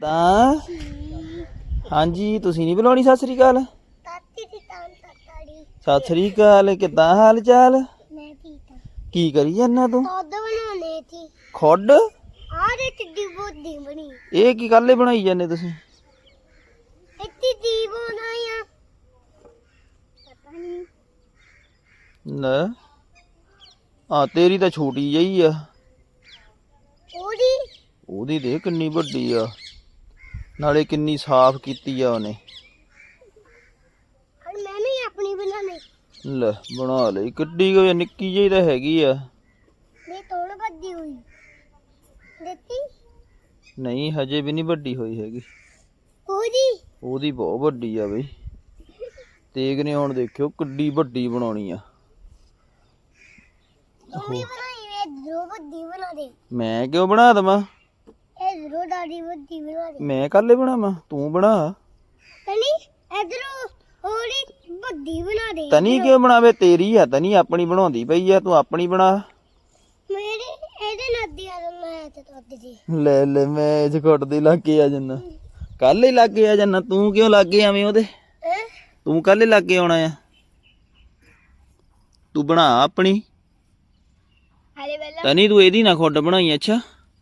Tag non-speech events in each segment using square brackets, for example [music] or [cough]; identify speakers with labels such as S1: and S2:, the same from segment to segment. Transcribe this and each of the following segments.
S1: ਤਾਂ? ਹਾਂਜੀ ਤੁਸੀਂ ਨਹੀਂ ਬੁਲਾਉਣੀ ਸਤਿ ਸ੍ਰੀ ਅਕਾਲ?
S2: ਤਾਤੀ ਦੀ ਤਾਂ ਤਾੜੀ
S1: ਸਤਿ ਸ੍ਰੀ ਅਕਾਲ ਕਿੱਦਾਂ ਹਾਲ ਚਾਲ
S2: ਮੈਂ ਠੀਕ ਹਾਂ।
S1: ਕੀ ਕਰੀ ਜਾਂਦਾ ਤੂੰ?
S2: ਦੁੱਧ ਬਣਾਉਣੇ ਸੀ।
S1: ਖੁੱਡ
S2: ਆਹ ਦੇ ਟਿੱਡੀ ਬੋਦੀ ਬਣੀ।
S1: ਇਹ ਕੀ ਕੱਲੇ ਬਣਾਈ ਜਾਂਦੇ ਤੁਸੀਂ?
S2: ਦੀ ਪਤਾ ਨਹੀਂ
S1: ਲੈ ਆ ਤੇਰੀ ਤਾਂ ਛੋਟੀ ਜਿਹੀ ਆ।
S2: ਉਹਦੀ?
S1: ਉਹਦੀ ਦੇ ਕਿੰਨੀ ਵੱਡੀ ਆ। ਨਾਲੇ ਕਿੰਨੀ ਸਾਫ਼ ਕੀਤੀ ਆ ਉਹਨੇ।
S2: ਔਰ ਮੈਂ ਵੀ ਆਪਣੀ ਬਣਾਣੀ
S1: ਲੈ ਬਣਾ ਲਈ। ਕਿੱਡੀ ਕੁ ਨਿੱਕੀ ਜਿਹੀ ਤਾਂ ਹੈਗੀ ਆ।
S2: ਮੈਂ ਤੋੜ ਬੱਦੀ ਹੋਈ। ਦਿੱਤੀ?
S1: ਨਹੀਂ ਹਜੇ ਵੀ ਨਹੀਂ ਵੱਡੀ ਹੋਈ ਹੈਗੀ।
S2: ਉਹਦੀ?
S1: ਉਹਦੀ ਬਹੁਤ ਵੱਡੀ ਆ ਬਈ। ਤੇਗ ਨੇ ਹੁਣ ਦੇਖਿਓ ਕਿੱਡੀ ਵੱਡੀ ਬਣਾਉਣੀ ਆ।
S2: ਬਣਾਈ ਵੇ ਦੋ ਬਣਾ ਦੇ।
S1: ਮੈਂ ਕਿਉਂ ਬਣਾ ਦਵਾਂ?
S2: ਡਾਡੀ ਬਣਾ ਦੇ।
S1: ਮੈਂ ਕੱਲੇ ਬਣਾਵਾਂ ਤੂੰ ਬਣਾ।
S2: ਤਨੀ ਇਧਰੋਂ ਹੋੜੀ ਬੱਦੀ ਬਣਾ ਦੇ
S1: ਤਨੀ ਕਿਉਂ ਬਣਾਵੇ? ਤੇਰੀ ਆ ਤਨੀ ਆਪਣੀ ਬਣਾਉਂਦੀ ਪਈ ਆ ਤੂੰ ਆਪਣੀ ਬਣਾ।
S2: ਮੇਰੇ ਇਹਦੇ ਨਦੀ ਆ ਮੈਂ ਤੇ ਤੋਦ ਜੀ।
S1: ਲੈ ਲੈ ਮੈਂ ਇਸ ਘੁੱਟ ਦੇ ਲਾਗੇ ਆ ਜੰਨਾ ਕੱਲ ਹੀ ਲਾਗੇ ਆ ਜੰਨਾ ਤੂੰ ਕਿਉਂ ਲਾਗੇ ਆਵੇਂ ਉਹਦੇ?
S2: ਹੈਂ?
S1: ਤੂੰ ਕੱਲ ਹੀ ਲਾਗੇ ਆਉਣਾ ਆ। ਤੂੰ ਬਣਾ ਆਪਣੀ।
S2: ਹਲੇ
S1: ਤਨੀ ਤੂੰ ਇਹਦੀ ਨਾ ਖੁੱਡ ਬਣਾਈ ਅੱਛਾ।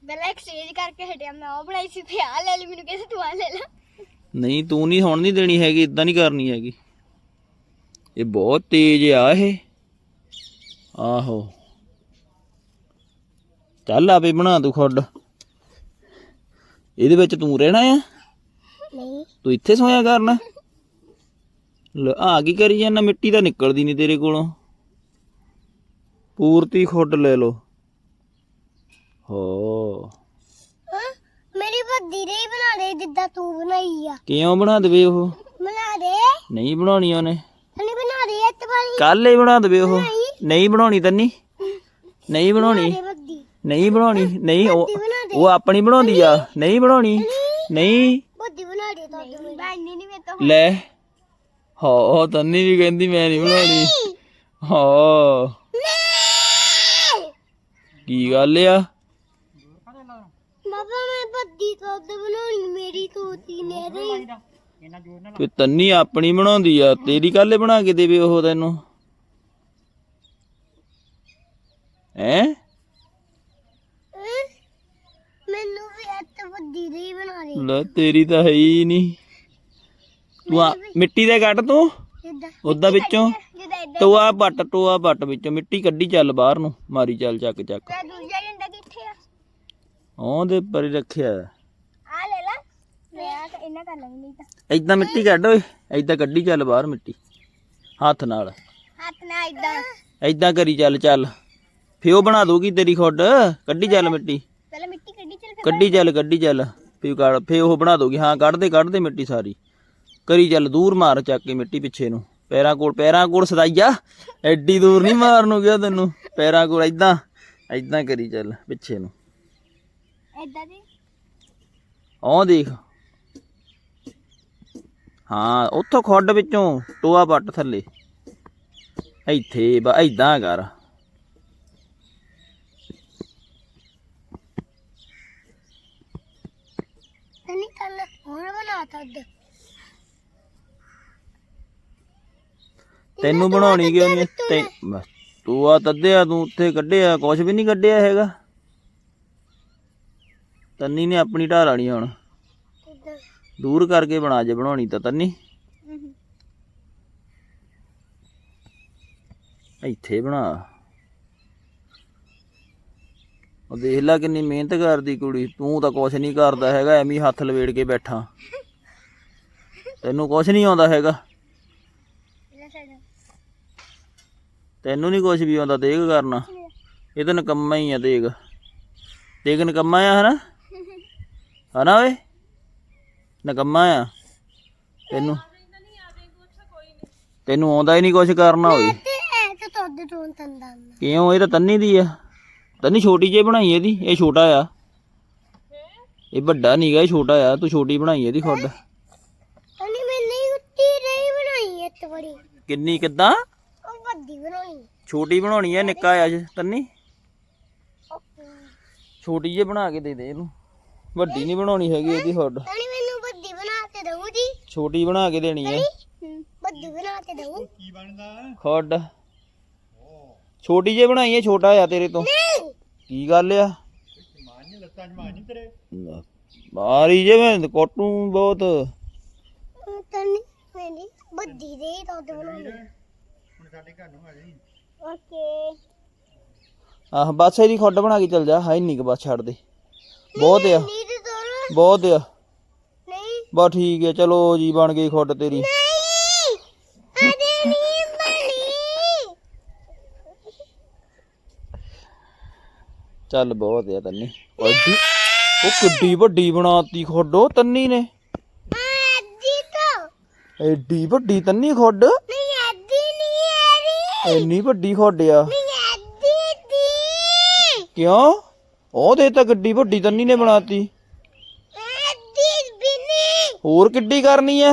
S2: ਪਹਿਲਾਂ ਐਕਸਚੇਂਜ ਕਰਕੇ ਹਟਿਆ ਮੈਂ ਉਹ ਬਣਾਈ ਸੀ ਤੇ ਆ ਲੈ ਲਈ ਮੈਨੂੰ ਕਿਸੇ ਤੂੰ ਆ ਲੈ ਲੈ।
S1: ਨਹੀਂ ਤੂੰ ਨਹੀਂ ਹੁਣ ਨਹੀਂ ਦੇਣੀ ਹੈਗੀ ਇਦਾਂ ਨਹੀਂ ਕਰਨੀ ਹੈਗੀ। ਇਹ ਬਹੁਤ ਤੇਜ਼ ਆ ਇਹ। ਆਹੋ। ਚੱਲ ਆਪੇ ਬਣਾ ਤੂੰ ਖੁੱਡ। ਇਹਦੇ ਵਿੱਚ ਤੂੰ ਰਹਿਣਾ ਆ?
S2: ਨਹੀਂ।
S1: ਤੂੰ ਇੱਥੇ ਸੋਇਆ ਕਰਨਾ? ਲੈ ਆ ਕੀ ਕਰੀ ਜਾਂਦਾ? ਮਿੱਟੀ ਤਾਂ ਨਿਕਲਦੀ ਨਹੀਂ ਤੇਰੇ ਕੋਲੋਂ। ਪੂਰਤੀ ਖੁੱਡ ਲੈ ਲੋ ਹੋ
S2: ਹਾਂ ਮੇਰੀ ਬੱਦੀ ਦੇ ਜਿੱਦਾਂ ਤੂੰ ਬਣਾਈ ਆ।
S1: ਕਿਉਂ ਬਣਾ ਦੇਵੇ ਉਹ?
S2: ਬਣਾ ਦੇ।
S1: ਨਹੀਂ ਬਣਾਉਣੀ ਉਹਨੇ।
S2: ਤਨੀ ਬਣਾ ਦੇ ਇੱਕ ਵਾਰੀ
S1: ਕੱਲ ਹੀ ਬਣਾ ਦੇਵੇ ਉਹ। ਨਹੀਂ। ਬਣਾਉਣੀ ਤੰਨੀ? ਨਹੀਂ ਬਣਾਉਣੀ? ਨਹੀਂ ਬਣਾਉਣੀ? ਨਹੀਂ ਉਹ ਆਪਣੀ ਬਣਾਉਂਦੀ ਆ। ਨਹੀਂ ਬਣਾਉਣੀ? ਨਹੀਂ।
S2: ਬੱਦੀ ਬਣਾ ਦੇ ਤਾਂ ਇੰਨੀ ਨਹੀਂ ਮੈਂ ਤਾਂ
S1: ਲੈ। ਹੋ ਤੰਨੀ ਵੀ ਕਹਿੰਦੀ ਮੈਂ ਨਹੀਂ ਬਣਾਉਣੀ। ਹੋ। ਕੀ ਗੱਲ ਆ?
S2: ਬਾਬਾ ਮੈਂ ਬੱਦੀ ਤੋਂ ਬਣਾਉਣੀ ਮੇਰੀ ਤੋਤੀ ਨੇ ਰਹੀ
S1: ਤੇ ਤੰਨੀ ਆਪਣੀ ਬਣਾਉਂਦੀ ਆ ਤੇਰੀ ਕੱਲੇ ਬਣਾ ਕੇ ਦੇਵੇ ਉਹ ਤੈਨੂੰ? ਹੈ?
S2: ਮੈਨੂੰ ਵੀ ਇੱਥੇ ਬੱਦੀ ਦੇ ਹੀ ਬਣਾ ਦੇ।
S1: ਲੈ ਤੇਰੀ ਤਾਂ ਹੈ ਹੀ ਨਹੀਂ। ਤੂੰ ਆ ਮਿੱਟੀ ਦੇ ਕੱਢ ਤੂੰ?
S2: ਜਿੱਦਾਂ
S1: ਉਦਾਂ ਵਿੱਚੋਂ?
S2: ਜਿੱਦਾਂ ਇੱਦਾਂ
S1: ਟੋਆ ਪੱਟ ਟੋਆ ਪੱਟ ਵਿੱਚੋਂ। ਮਿੱਟੀ ਕੱਢੀ ਚੱਲ ਬਾਹਰ ਨੂੰ ਮਾਰੀ ਚੱਲ ਚੱਕ ਚੱਕ।
S2: ਤੇ ਦੂਜਾ
S1: ਉਹਦੇ ਪਰ ਰੱਖਿਆ।
S2: ਆ ਲੈ ਲਾ। ਮੈਂ ਆ ਇਹਨਾਂ ਕਰ ਲਾਂਗੀ ਨਹੀਂ ਤਾਂ।
S1: ਏਦਾਂ ਮਿੱਟੀ ਕੱਢ ਓਏ ਏਦਾਂ ਕੱਢੀ ਚੱਲ ਬਾਹਰ ਮਿੱਟੀ ਹੱਥ ਨਾਲ।
S2: ਹੱਥ ਨਾਲ ਇਦਾਂ
S1: ਏਦਾਂ ਕਰੀ ਚੱਲ ਚੱਲ। ਫਿਓ ਬਣਾ ਦੂਗੀ ਤੇਰੀ ਖੁੱਡ ਕੱਢੀ ਚੱਲ ਮਿੱਟੀ।
S2: ਪਹਿਲਾਂ ਮਿੱਟੀ ਕੱਢੀ ਚਲ
S1: ਕੱਢੀ ਚੱਲ ਕੱਢੀ ਚੱਲ। ਫਿਓ ਕੱਢ ਫੇ ਉਹ ਬਣਾ ਦੂਗੀ ਹਾਂ ਕੱਢ ਦੇ ਕੱਢ ਦੇ ਮਿੱਟੀ ਸਾਰੀ। ਕਰੀ ਚੱਲ ਦੂਰ ਮਾਰ ਚੱਕ ਕੇ ਮਿੱਟੀ ਪਿੱਛੇ ਨੂੰ। ਪੈਰਾਂ ਕੋਲ ਪੈਰਾਂ ਕੋਲ ਸਦਾਈਆ। ਐਡੀ ਦੂਰ ਨਹੀਂ ਮਾਰਨ ਨੂੰ ਗਿਆ ਤੈਨੂੰ। ਪੈਰਾਂ ਕੋਲ ਏਦਾਂ ਏਦਾਂ ਕਰੀ ਚੱਲ ਪਿੱਛੇ ਨੂੰ।
S2: ਇਦਾਂ ਦੇ?
S1: ਉਹ ਦੇਖ। ਹਾਂ ਉੱਥੋਂ ਖੁੱਡ ਵਿੱਚੋਂ ਟੋਆ ਪੱਟ ਥੱਲੇ। ਇੱਥੇ ਬਾ ਏਦਾਂ ਕਰ।
S2: ਤਨੀ ਕੱਲ ਹੁਣ ਬਣਾਤਾ ਉੱਦ
S1: ਤੈਨੂੰ ਬਣਾਉਣੀ ਕਿਉਂ ਨਹੀਂ? ਤੇ ਆ ਤੱਦਿਆ ਤੂੰ ਉੱਥੇ ਕੱਢਿਆ ਕੁਛ ਵੀ ਨਹੀਂ ਕੱਢਿਆ ਹੈਗਾ। ਤੰਨੀ ਨੇ ਆਪਣੀ ਢਾਹ ਲਾਣੀ ਹੁਣ। ਦੂਰ ਕਰਕੇ ਬਣਾ ਜੇ ਬਣਾਉਣੀ ਤਾਂ ਤੰਨੀ। ਇੱਥੇ ਬਣਾ। ਉਹ ਦੇਖ ਲੈ ਕਿੰਨੀ ਮਿਹਨਤ ਕਰਦੀ ਕੁੜੀ। ਤੂੰ ਤਾਂ ਕੁਛ ਨਹੀਂ ਕਰਦਾ ਹੈਗਾ ਐਵੇਂ ਹੱਥ ਲਵੇੜ ਕੇ ਬੈਠਾ। ਤੈਨੂੰ ਕੁਛ ਨਹੀਂ ਆਉਂਦਾ ਹੈਗਾ। ਤੈਨੂੰ ਨਹੀਂ ਕੁਛ ਵੀ ਆਉਂਦਾ ਦੇਖ ਕਰਨਾ। ਇਹ ਤਾਂ ਨਕੰਮਾ ਹੀ ਆ ਦੇਖ। ਦੇਖ ਨਕੰਮਾ ਆ ਹਨਾ? ਹਨਾ ਓਏ? ਨਕੰਮਾ ਆ। ਤੈਨੂੰ ਤੈਨੂੰ ਆਉਂਦਾ ਹੀ ਨਹੀਂ ਕੁਛ ਕਰਨਾ ਓਏ। ਕਿਉਂ? ਇਹ ਤਾਂ ਤੰਨੀ ਦੀ ਆ। ਤੰਨੀ ਛੋਟੀ ਜਿਹੀ ਬਣਾਈ ਇਹਦੀ। ਇਹ ਛੋਟਾ ਆ। ਇਹ ਵੱਡਾ ਨਹੀਂਗਾ ਇਹ ਛੋਟਾ ਆ। ਤੂੰ ਛੋਟੀ ਬਣਾਈ ਇਹਦੀ ਖੁੱਡ
S2: ਤਨੀ ਮੈਂ ਨਹੀਂ ਉੱਤੀ ਰਹੀ ਬਣਾਈ ਇੱਥੇ ਬੜੀ
S1: ਕਿੰਨੀ ਕਿੱਦਾਂ?
S2: ਉਹ ਵੱਡੀ ਬਣਾਉਣੀ।
S1: ਛੋਟੀ ਬਣਾਉਣੀ ਆ ਨਿੱਕਾ ਆ ਤੰਨੀ? ਛੋਟੀ ਜਿਹੀ ਬਣਾ ਕੇ ਦੇ ਦੇ ਇਹਨੂੰ। ਵੱਡੀ ਨਹੀਂ ਬਣਾਉਣੀ ਹੈਗੀ ਇਹਦੀ ਹੁੱਡ।
S2: ਤਣੀ ਮੈਨੂੰ ਵੱਡੀ ਬਣਾ ਕੇ ਦਊ ਜੀ।
S1: ਛੋਟੀ ਬਣਾ ਕੇ ਦੇਣੀ ਹੈ।
S2: ਵੱਡੀ ਬਣਾ ਕੇ ਦਊ।
S1: ਹੁੱਡ ਛੋਟੀ ਜੇ ਬਣਾਈ ਹੈ ਛੋਟਾ ਆ ਤੇਰੇ ਤੋਂ।
S2: ਨਹੀਂ।
S1: ਕੀ ਗੱਲ ਆ? ਮਾਰੀ ਜੇ ਮੈਂ ਕੋਟੂ ਬਹੁਤ।
S2: ਤਣੀ ਮੇਰੀ ਵੱਡੀ ਦੇ ਦੁੱਧ ਬਣਾਉਣੀ। ਓਕੇ।
S1: ਆਹ ਬਸ ਇਹਦੀ ਖੁੱਡ ਬਣਾ ਕੇ ਚੱਲ ਜਾ। ਹਾਈ ਨਹੀਂ ਕਿ ਬਸ ਛੱਡ ਦੇ। ਬਹੁਤ ਆ। ਬਹੁਤ ਆ।
S2: ਨਹੀਂ।
S1: ਬਸ ਠੀਕ ਹੈ ਚਲੋ ਜੀ ਬਣ ਗਈ ਖੁੱਡ ਤੇਰੀ।
S2: ਨਹੀਂ ਅਰੇ ਨਹੀਂ ਬਣੀ।
S1: ਚੱਲ ਬਹੁਤ ਆ ਤੰਨੀ। ਉਹ ਐਡੀ ਉਹ ਕਿੱਡੀ ਵੱਡੀ ਬਣਾਤੀ ਖੁੱਡੋ ਤੰਨੀ ਨੇ।
S2: ਅੱਜੀ ਤਾਂ।
S1: ਐਡੀ ਵੱਡੀ ਤੰਨੀ ਖੁੱਡ।
S2: ਨਹੀਂ ਅੱਜੀ ਨਹੀਂ ਆ ਰਹੀ
S1: ਐਨੀ ਵੱਡੀ ਖੁੱਡ ਆ।
S2: ਨਹੀਂ ਅੱਜੀ ਦੀ।
S1: ਕਿਉਂ? ਉਹ ਦੇ ਤਾਂ ਗੱਡੀ ਵੱਡੀ ਤੰਨੀ ਨੇ ਬਣਾਤੀ। ਹੋਰ ਕਿੱਡੀ ਕਰਨੀ ਆ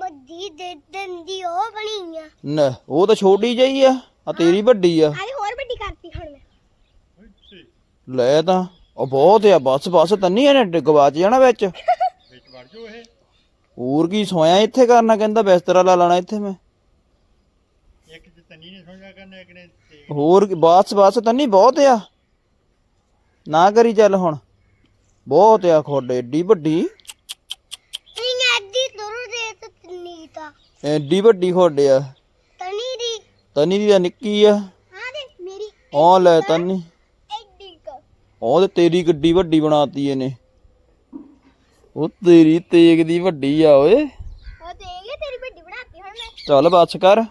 S2: ਵੱਡੀ ਦੇ ਦੰਦੀ ਉਹ ਬਣੀ ਆ।
S1: ਨਾ ਉਹ ਤਾਂ ਛੋਟੀ ਜਿਹੀ ਆ ਆ ਤੇਰੀ ਵੱਡੀ ਆ।
S2: ਅਰੇ ਹੋਰ ਵੱਡੀ ਕਰਤੀ ਹੁਣ ਮੈਂ।
S1: ਲੈ ਤਾਂ ਉਹ ਬਹੁਤ ਆ ਬਸ ਬਸ ਤੰਨੀ ਇਹਨੇ ਗਵਾਚ ਜਾਣਾ ਵਿੱਚ। ਹੋਰ ਕੀ ਸੋਇਆ ਇੱਥੇ ਕਰਨਾ ਕਹਿੰਦਾ ਬਿਸਤਰਾ ਲਾ ਲੈਣਾ ਇੱਥੇ ਮੈਂ। ਹੋਰ ਕੀ ਬਸ ਬਸ ਤੰਨੀ ਬਹੁਤ ਆ। ਨਾ ਕਰੀ ਚੱਲ ਹੁਣ। ਬਹੁਤ ਆ ਖੋਡ ਏਡੀ ਵੱਡੀ।
S2: ਤਾਂ
S1: ਏਡੀ ਵੱਡੀ ਖੋਡ ਆ।
S2: ਤਨੀ ਦੀ।
S1: ਤੰਨੀ ਦੀ ਤਾਂ ਨਿੱਕੀ ਆ।
S2: ਹਾਂ ਦੇ ਮੇਰੀ
S1: ਲੈ ਤੰਨੀ।
S2: ਐਡੀ ਕਾ।
S1: ਉਹ ਤੇ ਤੇਰੀ ਗੱਡੀ ਵੱਡੀ ਬਣਾਤੀ ਇਹਨੇ। ਉਹ ਤੇਰੀ ਤੇਗ ਦੀ ਵੱਡੀ ਆ ਓਏ।
S2: ਉਹ ਦੇਗੇ ਤੇਰੀ ਵੱਡੀ ਬਣਾਤੀ ਹੁਣ ਮੈਂ।
S1: ਚੱਲ ਬੱਸ ਕਰ।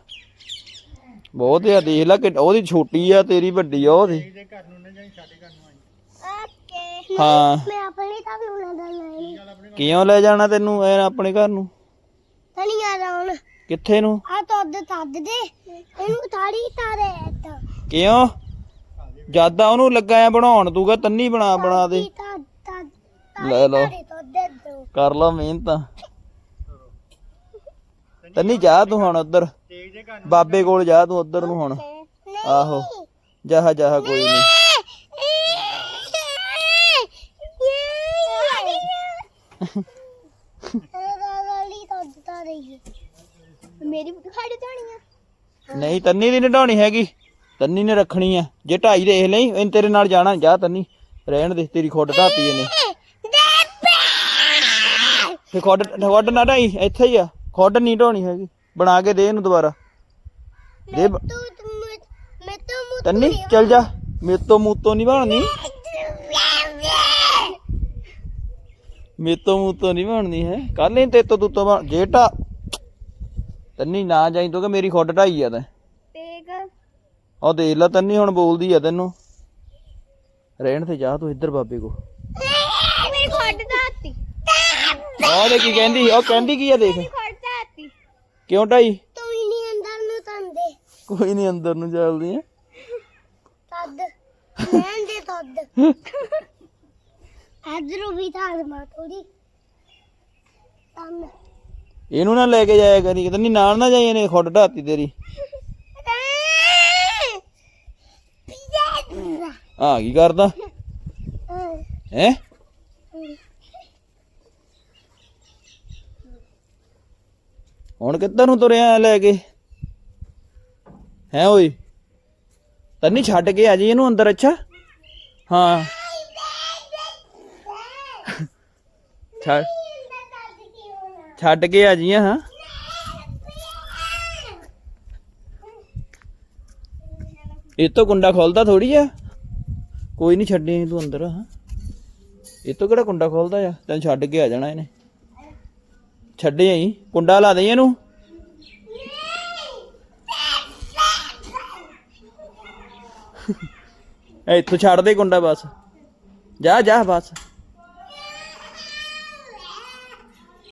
S1: ਬਹੁਤ ਆ ਦੇਖ ਲੈ ਕਿ ਉਹਦੀ ਛੋਟੀ ਆ ਤੇਰੀ ਵੱਡੀ ਆ ਉਹਦੀ।
S2: ਓਕੇ।
S1: ਹਾਂ।
S2: ਮੈਂ ਆਪਣੇ ਤਾਂ ਨੂੰ ਨਾ ਲੈਣੀ
S1: ਕਿਉਂ ਲੈ ਜਾਣਾ ਤੈਨੂੰ ਐ ਆਪਣੇ ਘਰ ਨੂੰ?
S2: ਤਨੀ ਆ ਰਾਉਣ
S1: ਕਿੱਥੇ ਨੂੰ?
S2: ਆ ਤੱਦ ਤੱਦ ਦੇ। ਇਹਨੂੰ ਥਾੜੀ ਤਾਰੇ ਤਾਂ
S1: ਕਿਉਂ? ਜ਼ਿਆਦਾ ਉਹਨੂੰ ਲੱਗਾ ਆ ਬਣਾਉਣ ਕਹ ਤੰਨੀ ਬਣਾ ਬਣਾ ਦੇ। ਲੈ ਲਓ। ਕਰ ਲਓ ਮਿਹਨਤ। ਤੰਨੀ ਜਾ ਤੂੰ ਹੁਣ ਉੱਧਰ। ਬਾਬੇ ਕੋਲ ਜਾ ਤੂੰ ਉੱਧਰ ਨੂੰ ਹੁਣ। ਆਹੋ। ਜਾਹ ਜਾਹ ਕੋਈ ਨਹੀਂ।
S2: ਮੇਰੀ ਖਾੜੀ ਜਾਣੀ ਆ।
S1: ਨਹੀਂ ਤੰਨੀ ਦੀ ਨਡਾਉਣੀ ਹੈਗੀ। ਤੰਨੀ ਨੇ ਰੱਖਣੀ ਆ। ਜੇ ਢਾਈ ਦੇਖ ਲਈ ਇਹਨੇ ਤੇਰੇ ਨਾਲ ਜਾਣਾ। ਜਾ ਤੰਨੀ ਰਹਿਣ ਦੇ ਤੇਰੀ ਖੁੱਡ ਢਾਤੀ ਇਹਨੇ। ਤੇ ਖੁੱਡ ਖੁੱਡ ਨਾ ਢਾਈ ਇੱਥੇ ਹੀ ਆ। ਖੁੱਡ ਨਹੀਂ ਢਾਉਣੀ ਹੈਗੀ। ਬਣਾ ਕੇ ਦੇ ਇਹਨੂੰ ਦੁਬਾਰਾ। ਦੇ ਬ-
S2: ਤੂੰ ਤੂੰ ਮੈਂ ਤਾਂ ਮੁੱਤ
S1: ਤੰਨੀ ਚੱਲ ਜਾ। ਮੇਤੋਂ ਮੂਤੋਂ ਨਹੀਂ ਬਣਨੀ। ਮੇਤੋਂ ਮੂਤੋਂ ਨਹੀਂ ਬਣਨੀ ਹੈ। ਕੱਲ ਹੀ ਤੇ ਤੋਂ ਤੂੰ ਬਣ ਜੇ ਢਾ ਤੰਨੀ ਨਾ ਜਾਈ ਤੂੰ ਕਿ ਮੇਰੀ ਖੁੱਡ ਢਾਈ ਆ ਤੈਂ?
S2: ਤੇਗ।
S1: ਉਹ ਦੇਖ ਲੈ ਤੰਨੀ ਹੁਣ ਬੋਲਦੀ ਆ ਤੈਨੂੰ। ਰਹਿਣ ਤੇ ਜਾ ਤੂੰ ਇੱਧਰ ਬਾਬੇ ਕੋ
S2: ਮੇਰੀ ਖੱਡ ਦਾਤੀ
S1: ਉਹ ਦੇ ਕੀ ਕਹਿੰਦੀ ਉਹ ਕਹਿੰਦੀ ਕੀ ਆ ਦੇਖ।
S2: ਖੱਡ ਦਾਤੀ
S1: ਕਿਉਂ ਢਾਈ?
S2: ਤੂੰ ਹੀ ਨਹੀਂ ਅੰਦਰ ਨੂੰ ਤੰਦੇ।
S1: ਕੋਈ ਨਹੀਂ ਅੰਦਰ ਨੂੰ ਚੱਲਦੀ ਆ।
S2: ਤੱਦ। ਮੈਂ ਦੇ ਤੱਦ। ਅਦਰੂ [laughs] ਵੀ ਤਾਂ ਮਾ ਥੋੜੀ ਤੰਨ
S1: ਇਹਨੂੰ ਨਾ ਲੈ ਕੇ ਜਾਇਆ ਕਰੀ ਤੰਨੀ ਨਾਲ ਨਾ ਜਾਈ ਇਹਨੇ ਖੁੱਡ ਢਾਤੀ ਤੇਰੀ। ਆ ਕੀ ਕਰਦਾ? ਹੈ? ਹੁਣ ਕਿੱਧਰ ਨੂੰ ਤੁਰਿਆ ਲੈ ਕੇ? ਹੈ ਓਏ? ਤੰਨੀ ਛੱਡ ਕੇ ਆ ਜੀ ਇਹਨੂੰ ਅੰਦਰ ਅੱਛਾ? ਹਾਂ। ਛੱਡ। ਛੱਡ ਕੇ ਆ ਜੀ ਹਾਂ। ਇਹ ਤੋਂ ਕੁੰਡਾ ਖੋਲਦਾ ਥੋੜੀ ਆ। ਕੋਈ ਨਹੀਂ ਛੱਡੇ ਤੂੰ ਅੰਦਰ, ਹਾਂ। ਇਹ ਤੋਂ ਕਿਹੜਾ ਕੁੰਡਾ ਖੋਲਦਾ ਆ? ਤੈਨੂੰ ਛੱਡ ਕੇ ਆ ਜਾਣਾ ਇਹਨੇ। ਛੱਡੇ ਆਈ। ਕੁੰਡਾ ਲਾ ਦੇ ਇਹਨੂੰ। ਇੱਥੋਂ ਛੱਡ ਦੇ ਕੁੰਡਾ ਬਸ। ਜਾ ਜਾ, ਬਸ।